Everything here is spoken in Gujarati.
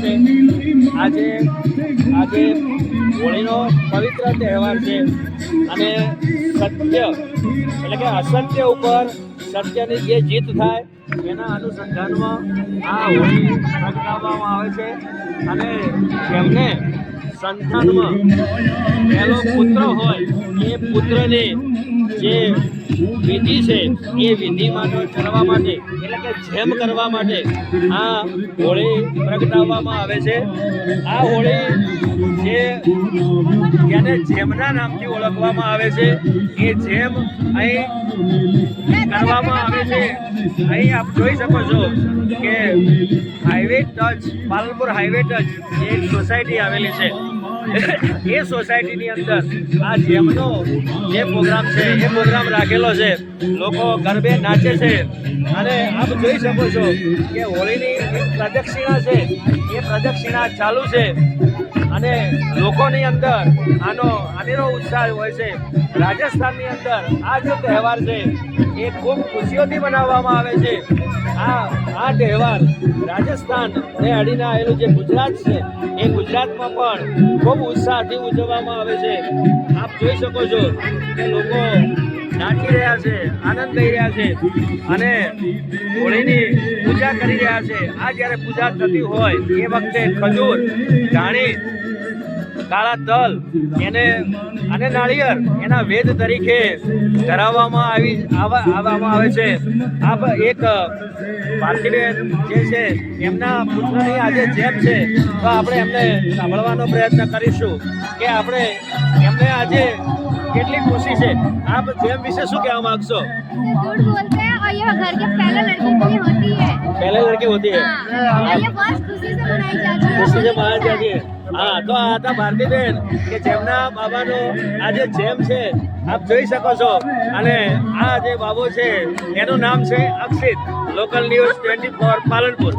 છે. આજે આજે હોળીનો પવિત્ર તહેવાર છે. અને સત્ય, એટલે કે અસત્ય ઉપર સત્યની જે જીત થાય, એના અનુસંધાનમાં આ હોળી પ્રગટાવવામાં આવે છે. અને જેમને સંતાનમાં પહેલો પુત્ર હોય, એ પુત્રની જે વિધિ છે, એ વિધિમાં કરવા માટે, એટલે કે જેમ કરવા માટે આ હોળી પ્રગટાવવામાં આવે છે. આ હોળી જે જેને જેમના નામથી ઓળખવામાં આવે છે, એ જેમ અહીં કરવામાં આવે છે. અહીં આપ જોઈ શકો છો કે highway touch Palanpur highway touch એક સોસાયટી આવેલી છે. એ સોસાયટીની અંદર આ જેમનો જે પ્રોગ્રામ છે, એ પ્રોગ્રામ રાખેલો છે. લોકો ગરબે નાચે છે. અને આપ જોઈ શકો છો કે હોળીની પ્રદક્ષિણા છે. એ પ્રદક્ષિણા ચાલુ છે. અને લોકોની અંદર આનો આનેરો ઉત્સાહ હોય છે. રાજસ્થાનની અંદર આ જે તહેવાર છે, એ ખૂબ ખુશીઓથી મનાવવામાં આવે છે. આ આ તહેવાર રાજસ્થાન ને અડીને આવેલું જે ગુજરાત છે, એ ગુજરાતમાં પણ ખૂબ ઉત્સાહથી ઉજવવામાં આવે છે. આપ જોઈ શકો છો કે લોકો છે, આનંદ લઈ રહ્યા છે અને હોળીની પૂજા કરી રહ્યા છે. આ જ્યારે પૂજા થતી હોય એ વખતે ખજૂર, ધાણી કાળા તલ એને અને નાળિયેર એના વેદ તરીકે ધરાવવામાં આવી આવા- આવવામાં આવે છે આ બ- એક ભારતીબેન જે છે એમના પુત્રની આજે જેમ છે તો આપણે એમને સાંભળવાનો પ્રયત્ન કરીશું કે આપણે એમને આજે કેટલી ખુશી છે આપ જેમ વિશે શું કહેવા માંગશો झूठ बोलते हैं और ये घर के पहले लड़की के लिए होती है પહેલે લડકી હોતી હે हाँ और ये बहुत खुशी से मनाई जाती है ખુશી છે મહારાજ જાગીએ. હા તો આ હતા ભારતીબેન કે જેમના બાબાનો આ જે જેમ છે આપ જોઈ શકો છો અને આ જે બાબો છે એનું નામ છે Akshit local news twenty four Palanpur